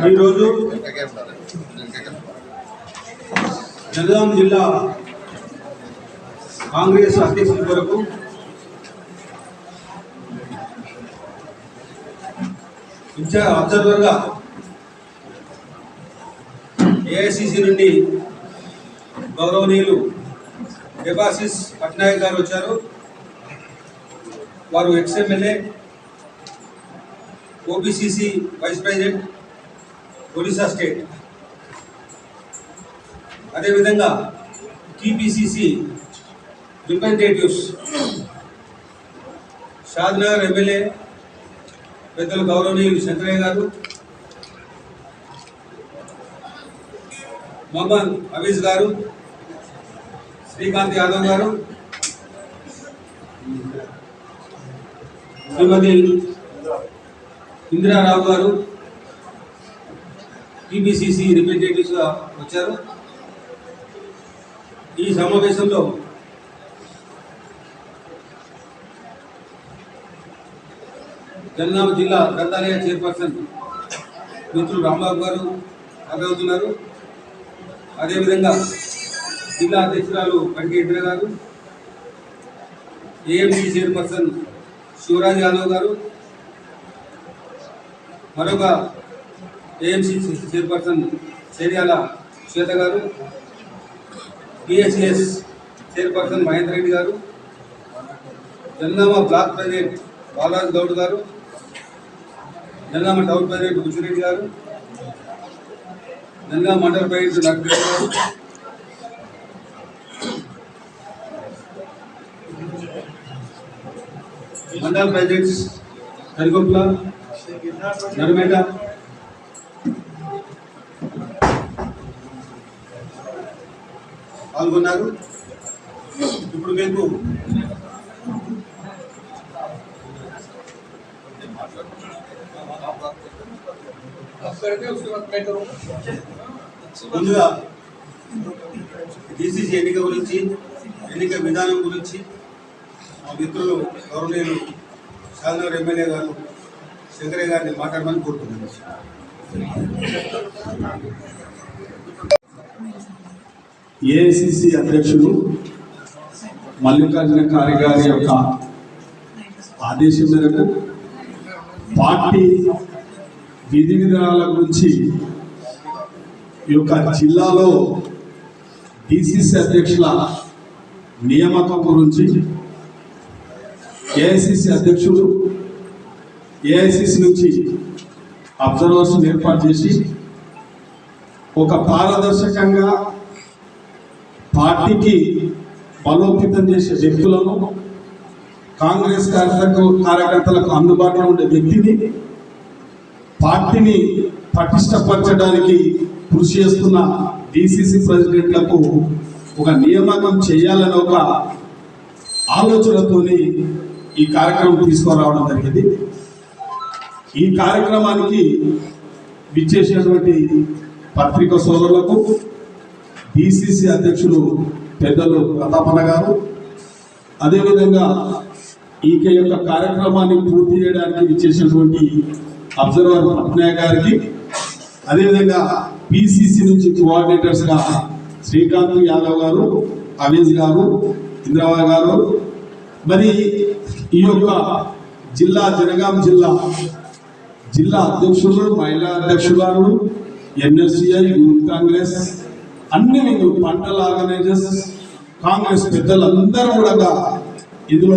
ఈరోజు జనగాం జిల్లా కాంగ్రెస్ అధ్యక్షుల కొరకు ఇన్ఛార్జ్ అబ్జర్వర్గా ఏఐసిసి నుండి గౌరవనీయులు డెబాసిస్ పట్నాయక్ గారు వచ్చారు. వారు ex MLA OBCC vice president Odisha state. అదేవిధంగా టీపీసీసీ రిప్రజెంటేటివ్స్ షాద్నగర్ ఎమ్మెల్యే పెద్దలు గౌరవనీయులు శంకరయ్య గారు మొహమ్మద్ హవీజ్ గారు శ్రీకాంత్ యాదవ్ గారు శ్రీమతి ఇందిరారావు గారు టీబీసీసీ రిప్రజెంటేటివ్స్గా వచ్చారు. ఈ సమావేశంలో జనగామ జిల్లా గ్రంథాలయ చైర్పర్సన్ మిత్రులు రాంబాబు గారు హాజరవుతున్నారు అదేవిధంగా జిల్లా అధ్యక్షురాలు కడిగే ఇందిర గారు ఏఎంసీ చైర్పర్సన్ శివరాజ్ యాదవ్ గారు మరొక ఏఎంసీ చైర్పర్సన్ చేర్యాల శ్వేత గారు పిహెచ్ఎస్ చైర్పర్సన్ మహేందర్ రెడ్డి గారు జనగామ బ్లాక్ ప్రెసిడెంట్ బాలరాజ్ గౌడ్ గారు జనగామ టౌన్ ప్రెసిడెంట్ బుచ్చిరెడ్డి గారు గంగా మటర్ ప్రెసిడెంట్ డాక్టర్ మండల్ మండల కరిగొప్పల నర్మేట. పాల్గొన్నారు. ఇప్పుడు మీకు ముందుగా డిసిసి ఎన్నిక గురించి ఎన్నిక విధానం గురించి మా మిత్రులు గౌరవనీయులు షాదనగర్ ఎమ్మెల్యే గారు శంకరయ్య గారిని మాట్లాడమని కోరుతున్నాను. ఏఐసిసి అధ్యక్షుడు మల్లికార్జున ఖార్గే గారి యొక్క ఆదేశం మేరకు పార్టీ విధి విధానాల గురించి ఈ యొక్క జిల్లాలో డిసిసి అధ్యక్షుల నియామకం గురించి ఏఐసిసి అధ్యక్షుడు ఏఐసిసి నుంచి అబ్జర్వర్స్ ఏర్పాటు చేసి ఒక పారదర్శకంగా పార్టీకి బలోపేతం చేసే వ్యక్తులను కాంగ్రెస్ కార్యకర్తలకు కార్యకర్తలకు అందుబాటులో ఉండే వ్యక్తిని పార్టీని పటిష్టపరచడానికి కృషి చేస్తున్న డిసిసి ప్రెసిడెంట్లకు ఒక నియామకం చేయాలని ఒక ఆలోచనతోని ఈ కార్యక్రమం తీసుకురావడం జరిగింది. ఈ కార్యక్రమానికి విచ్చేసినటువంటి పత్రిక సోదరులకు డిసిసి అధ్యక్షులు పెద్దలు ప్రతాపన గారు అదేవిధంగా ఈక యొక్క కార్యక్రమాన్ని పూర్తి చేయడానికి విచ్చేసినటువంటి అబ్జర్వర్ పట్నాయక్ గారికి అదేవిధంగా పిసిసి నుంచి కోఆర్డినేటర్స్గా శ్రీకాంత్ యాదవ్ గారు అవీజ్ గారు ఇంద్రావా గారు. మరి ఈ యొక్క జిల్లా జనగాం జిల్లా జిల్లా అధ్యక్షులు మహిళా అధ్యక్షురాలు ఎన్ఎస్సిఐ యూత్ కాంగ్రెస్ అన్ని పంటల ఆర్గనైజర్స్ కాంగ్రెస్ పెద్దలందరూ కూడా ఇందులో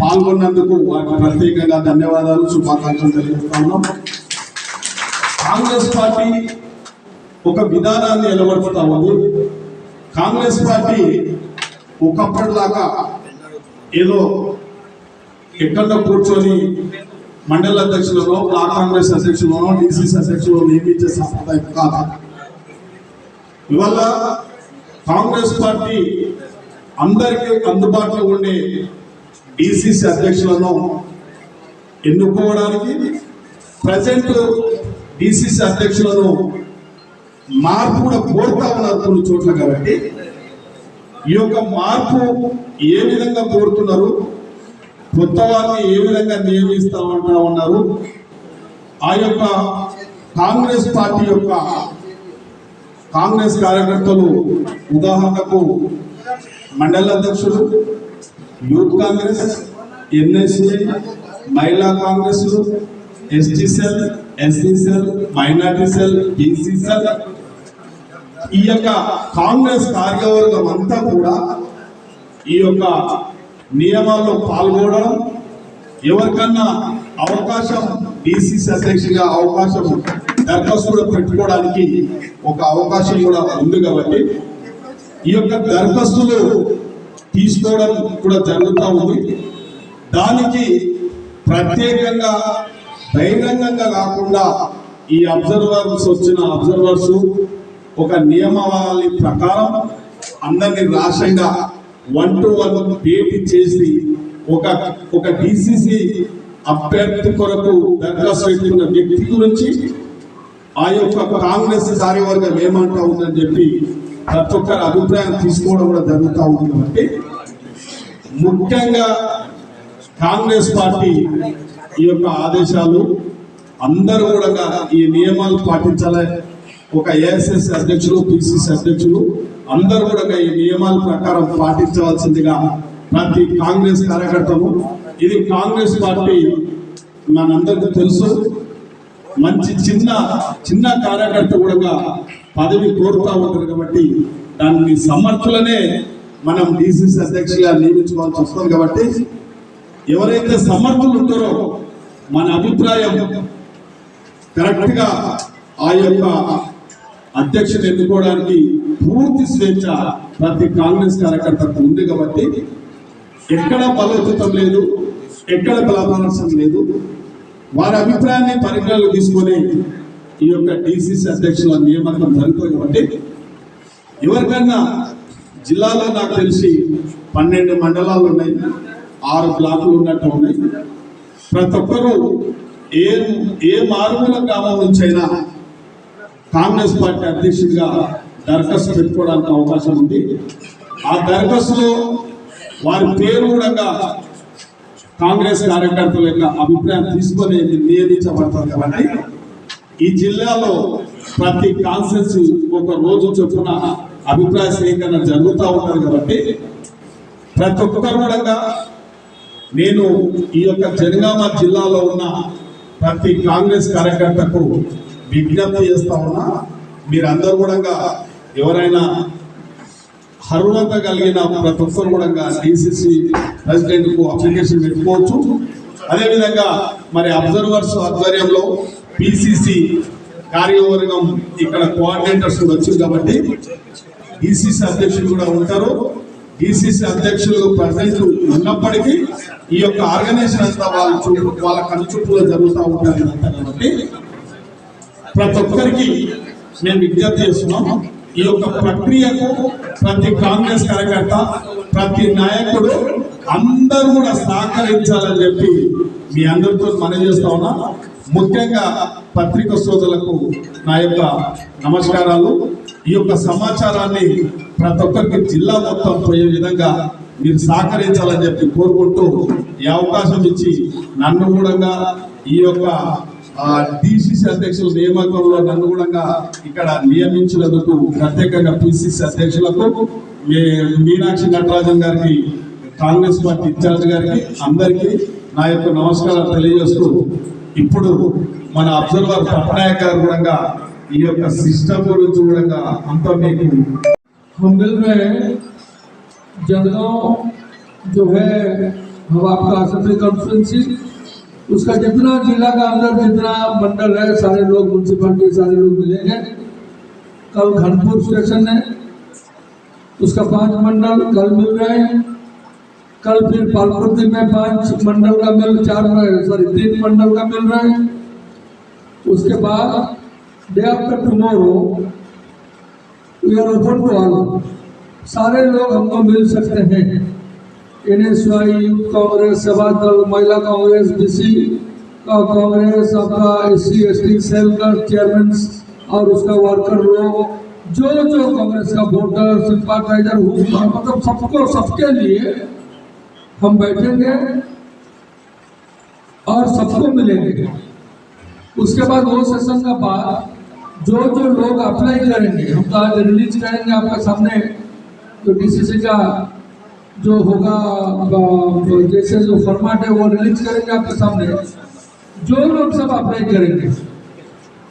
పాల్గొన్నందుకు వారికి ప్రత్యేకంగా ధన్యవాదాలు శుభాకాంక్షలు తెలియజేస్తా ఉన్నాం. కాంగ్రెస్ పార్టీ ఒక విధానాన్ని నిలబడుతూ ఉంది. కాంగ్రెస్ పార్టీ ఒకప్పటిలాగా ఏదో ఎక్కడ కూర్చొని మండల అధ్యక్షులలో బ్లాక్ కాంగ్రెస్ అధ్యక్షులను డిసిసి అధ్యక్షులను నియమించే సంప్రదాయం కాదు? ఇవాళ కాంగ్రెస్ పార్టీ అందరికీ అందుబాటులో ఉండే డిసిసి అధ్యక్షులను ఎన్నుకోవడానికి ప్రజెంట్ డిసిసి అధ్యక్షులను మార్పు కూడా కోరుతా ఉన్నారు కొన్ని చోట్ల కాబట్టి. ఈ యొక్క మార్పు ఏ విధంగా కోరుతున్నారు? కొత్త వారిని ఏ విధంగా నియమిస్తామంటా ఉన్నారు? ఆ యొక్క కాంగ్రెస్ పార్టీ యొక్క కాంగ్రెస్ కార్యకర్తలు ఉదాహరణకు మండల అధ్యక్షులు youth Congress NSA Mahila Congress ST SC cell minority cell BC cell. ఈ యొక్క కాంగ్రెస్ కార్యవర్గం అంతా కూడా ఈ యొక్క నియమాల్లో పాల్గొనడం ఎవరికన్నా అవకాశం డిసిసి అధ్యక్షుడిగా అవకాశం దరఖాస్తు కూడా పెట్టుకోవడానికి ఒక అవకాశం కూడా ఉంది కాబట్టి ఈ యొక్క దరఖాస్తులు తీసుకోవడం కూడా జరుగుతూ ఉంది. దానికి ప్రత్యేకంగా బహిరంగంగా కాకుండా ఈ అబ్జర్వర్స్ వచ్చిన అబ్జర్వర్స్ ఒక నియమావళి ప్రకారం అందరినీ రాష్ట్రంగా వన్ టు వన్ భేటీ చేసి ఒక ఒక డిసిసి అభ్యర్థి కొరకు దరఖాస్తు పెట్టుకున్న వ్యక్తి గురించి ఆ యొక్క కాంగ్రెస్ కార్యవర్గం ఏమంటా ఉందని చెప్పి ప్రతి ఒక్కరి అభిప్రాయం తీసుకోవడం కూడా జరుగుతూ ఉంది. కాబట్టి ముఖ్యంగా కాంగ్రెస్ పార్టీ ఈ యొక్క ఆదేశాలు అందరూ కూడా ఈ నియమాలు పాటించాలి. ఒక ఏఎస్ఎస్ అధ్యక్షులు పిసిసి అధ్యక్షులు అందరూ కూడా ఈ నియమాల ప్రకారం పాటించవలసిందిగా ప్రతి కాంగ్రెస్ కార్యకర్తము ఇది కాంగ్రెస్ పార్టీ మనందరికీ తెలుసు. మంచి చిన్న చిన్న కార్యకర్త కూడా పదవి కోరుతా ఉంటారు కాబట్టి దాన్ని సమర్థులనే మనం డిసిసి అధ్యక్షులుగా నియమించుకోవాల్సి వస్తుంది కాబట్టి ఎవరైతే సమర్థులు ఉంటారో మన అభిప్రాయం కరెక్ట్గా ఆ యొక్క అధ్యక్షుని ఎన్నుకోవడానికి పూర్తి స్వేచ్ఛ ప్రతి కాంగ్రెస్ కార్యకర్తకు ఉంది కాబట్టి ఎక్కడ బలోచితం లేదు ఎక్కడ బలపరచం లేదు వారి అభిప్రాయాన్ని పరిగణలో తీసుకొని ఈ యొక్క డిసిసి అధ్యక్షుల నియామకం జరుగుతుంది కాబట్టి ఎవరికన్నా జిల్లాలో నాకు తెలిసి పన్నెండు మండలాలు ఉన్నాయి. ఆరు బ్లాకులు ఉన్నట్టు ఉన్నాయి. ప్రతి ఒక్కరూ ఏ ఏ మారుమూల గ్రామం నుంచైనా కాంగ్రెస్ పార్టీ అధ్యక్షుడిగా దరఖాస్తు పెట్టుకోవడానికి అవకాశం ఉంది. ఆ దరఖాస్తులో వారి పేరు కూడా కాంగ్రెస్ కార్యకర్తల యొక్క అభిప్రాయం తీసుకొని నియమించబడతారు కాబట్టి ఈ జిల్లాలో ప్రతి కాన్సెన్స్ ఒక రోజు చొప్పున అభిప్రాయ సేకరణ జరుగుతూ ఉంటుంది కాబట్టి ప్రతి ఒక్కరు కూడా నేను ఈ యొక్క జనగామ జిల్లాలో ఉన్న ప్రతి కాంగ్రెస్ కార్యకర్తకు విజ్ఞప్తి చేస్తా ఉన్నా మీరందరూ కూడా ఎవరైనా అర్హత కలిగిన ప్రతి ఒక్కరు కూడా డిసిసి ప్రెసిడెంట్కు అప్లికేషన్ పెట్టుకోవచ్చు. అదేవిధంగా మరి అబ్జర్వర్స్ ఆధ్వర్యంలో పిసిసి కార్యవర్గం ఇక్కడ కోఆర్డినేటర్స్ కూడా వచ్చింది కాబట్టి డిసిసి అధ్యక్షులు కూడా ఉంటారు. ఈసీసీ అధ్యక్షులు ప్రజెంట్ ఉన్నప్పటికీ ఈ యొక్క ఆర్గనైజేషన్ అంతా వాళ్ళ చుట్టూ వాళ్ళ కనుచుట్టులో జరుగుతూ ఉంటుంది కాబట్టి ప్రతి ఒక్కరికి మేము విజ్ఞప్తి చేస్తున్నాం. ఈ యొక్క ప్రక్రియకు ప్రతి కాంగ్రెస్ కార్యకర్త ప్రతి నాయకుడు అందరూ కూడా సహకరించాలని చెప్పి మీ అందరితో మనవి చేస్తా ఉన్నా. ముఖ్యంగా పత్రిక సోదరులకు నా యొక్క నమస్కారాలు. ఈ యొక్క సమాచారాన్ని ప్రతి ఒక్కరికి జిల్లా మొత్తం పోయే విధంగా మీరు సహకరించాలని చెప్పి కోరుకుంటూ ఈ అవకాశం ఇచ్చి నన్ను కూడా ఈ యొక్క డిసిసి అధ్యక్షుల నియామకంలో నన్ను కూడా ఇక్కడ నియమించినందుకు ప్రత్యేకంగా పిసిసి అధ్యక్షులకు మీ- మీనాక్షి నటరాజన్ గారికి కాంగ్రెస్ పార్టీ ఇన్ఛార్జ్ గారికి అందరికీ నా యొక్క నమస్కారాలు తెలియజేస్తూ ఇప్పుడు మన అబ్జర్వర్ పట్నాయక్ గారు కూడా ఈ యొక్క సిస్టమ్ గురించి కూడా అంత మీకు हम मिल रहे हैं जलगांव जो है, हम आपका असेंबली कॉन्फ्रेंसिंग उसका जितना जिला का अंदर जितना मंडल है, सारे लोग म्यूनसिपालिटी के सारे लोग मिलेंगे कल घनपुर स्टेशन है, उसका पाँच मंडल कल मिल रहे हैं। कल फिर पालपुर में पाँच मंडल का मिल, चार सॉरी तीन मंडल का मिल रहा है। उसके बाद, day after tomorrow to all सारे लोग हमको मिल सकते हैं। N S Y youth Congress Seva Dal, Mahila Congress, BC, का कांग्रेस आपका S C S T cell का चेयरमैन और उसका वर्कर लोग, जो जो कांग्रेस का वोटर, सिंपाथाइजर मतलब सबको, सबके लिए हम बैठेंगे और सबको मिलेंगे। उसके बाद वो सेशन का बाद जो जो लोग अप्लाई करेंगे, हम तो आज रिलीज़ करेंगे आपके सामने। तो डीसीसी का जो होगा जैसे जो फॉर्मेट है, वो रिलीज़ करेंगे आपके सामने। जो लोग सब अप्लाई करेंगे,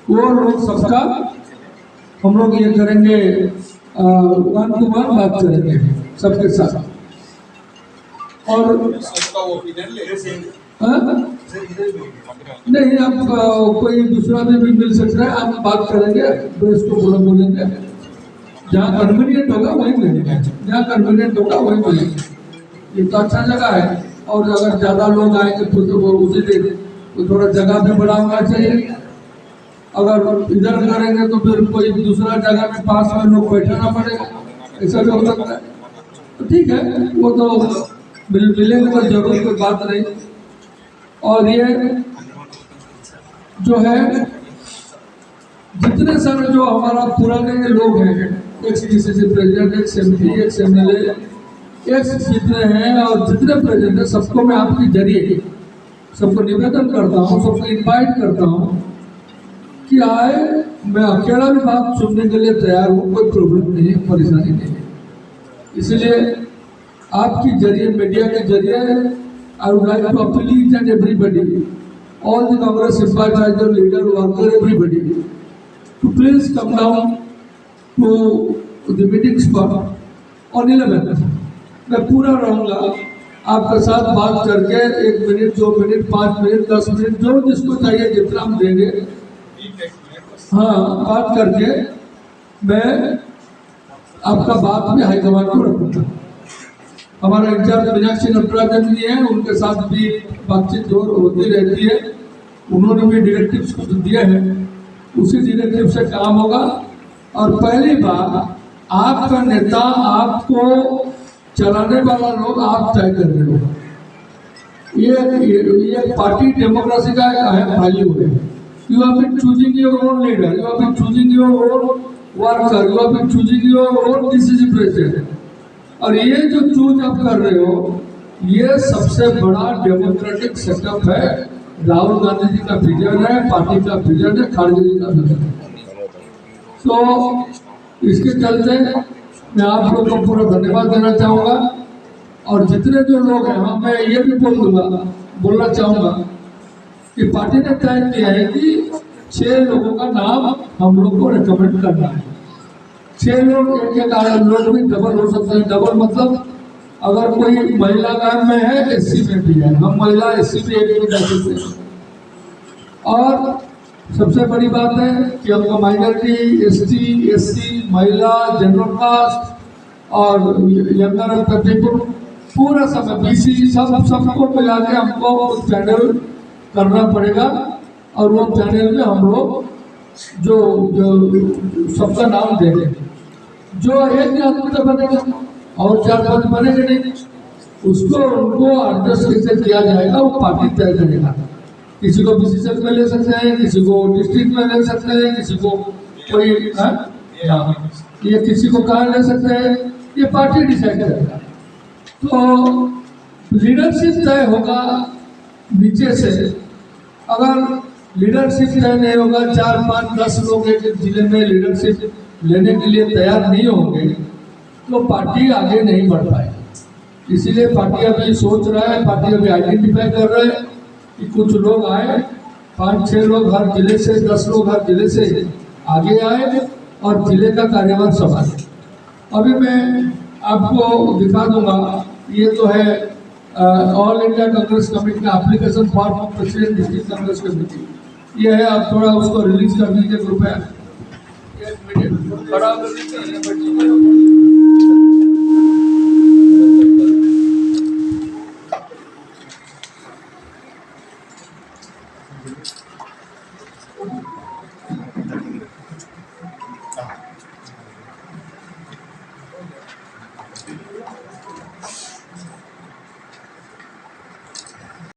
वो लोग सबका हम लोग ये करेंगे वन टू वन बात करेंगे सबके साथ। और हाँ? नहीं आप कोई दूसरा में भी मिल सकता है आप बात करेंगे प्रेस को बोला बोलेंगे। जहाँ कन्वीनियंट होगा वहीं मिलेंगे जहाँ कन्वीनियंट होगा वहीं मिलेंगे ये तो अच्छा जगह है। और अगर ज़्यादा लोग आएँगे तो, तो वो उसी दिन तो थोड़ा जगह भी बड़ा होना चाहिए। अगर इधर करेंगे तो फिर कोई दूसरा जगह में पास में लोग बैठाना पड़ेगा। ऐसा भी हो सकता है। तो ठीक है वो तो मिलेंगे तो ज़रूर कोई बात नहीं। और ये जो है, जितने सारे जो हमारा पुराने लोग हैं ex DCC president ex M P ex M L ex जितने हैं और जितने प्रेसिडेंट हैं, सबको मैं आपके ज़रिए सबको निवेदन करता हूँ, सबको इनवाइट करता हूँ कि आए, मैं अकेला भी बात सुनने के लिए तैयार हूँ, कोई प्रॉब्लम नहीं है, परेशानी नहीं है। इसलिए आपकी ज़रिए मीडिया के ज़रिए I would like to appeal each and everybody all the Congress sympathizer, leader, worker, everybody, to please come down to the meeting spot on 11th. मैं पूरा रहूँगा। आपके साथ बात करके एक मिनट दो मिनट पाँच मिनट दस मिनट जो जिसको चाहिए जितना हम देंगे। हाँ बात करके मैं आपका बात भी हाईकमान को रखूँगा। हमारा इंचार्ज मीनाक्षी नटराजन जी हैं उनके साथ भी बातचीत होती रहती है। उन्होंने भी डायरेक्टिव्स कुछ दिए हैं। उसी डायरेक्टिव से काम होगा। और पहली बार आपका नेता आपको चलाने वाला लोग आप तय कर रहे हो। ये ये, पार्टी डेमोक्रेसी का एक अहम वैल्यू है। You have been choosing your own leader you have been choosing your own worker you have been choosing your own DCC president और ये जो चूज़ आप कर रहे हो, ये सबसे बड़ा डेमोक्रेटिक सेटअप है। राहुल गांधी जी का विजन है, पार्टी का विजन है खड़गे जी का विजन है। तो इसके चलते मैं आप लोग को पूरा धन्यवाद देना चाहूँगा। और जितने जो लोग हैं हाँ मैं ये भी बोल दूँगा, बोलना चाहूँगा कि पार्टी ने तय किया है कि छह लोगों का नाम हम लोग को रिकमेंड करना है। छह लोग एक एक आदमी लोग भी डबल हो सकते हैं। डबल मतलब अगर कोई महिला गान में है एस सी में भी है। हम महिला एस सी एक भी जा सकते हैं। और सबसे बड़ी बात है कि हमको minority S T S C महिला जनरल कास्ट और यंगर पीपल पूरा सब बीसी सब सबको मिला के हमको पैनल करना पड़ेगा। और वो पैनल में हम लोग जो जो सबका नाम देंगे जो एक तो बनेगा, और चार पाँच बनेंगे नहीं, उसको उनको कैसे किया जाएगा, वो पार्टी तय करेगा। किसी को बीसीसीएल में ले सकते हैं, किसी को डिस्ट्रिक्ट में ले सकते हैं, किसी को कोई हाँ? ये किसी को कहा ले सकते हैं, ये पार्टी डिसाइड करेगा। तो लीडरशिप तय होगा नीचे से। अगर लीडरशिप तय नहीं होगा, चार पाँच दस लोग एक ज़िले में लीडरशिप लेने के लिए तैयार नहीं होंगे तो पार्टी आगे नहीं बढ़ पाएगी। इसीलिए पार्टी अभी सोच रहा है, पार्टी अभी आइडेंटिफाई कर रहा है कि कुछ लोग आए, पाँच छह लोग हर ज़िले से, दस लोग हर ज़िले से आगे आए और ज़िले का कार्यभार संभाले। अभी मैं आपको दिखा दूँगा, ये तो है ऑल इंडिया कांग्रेस कमेटी का application form of president district Congress committee ये है, आप थोड़ा उसको रिलीज़ कर दीजिए कृपया बड़ा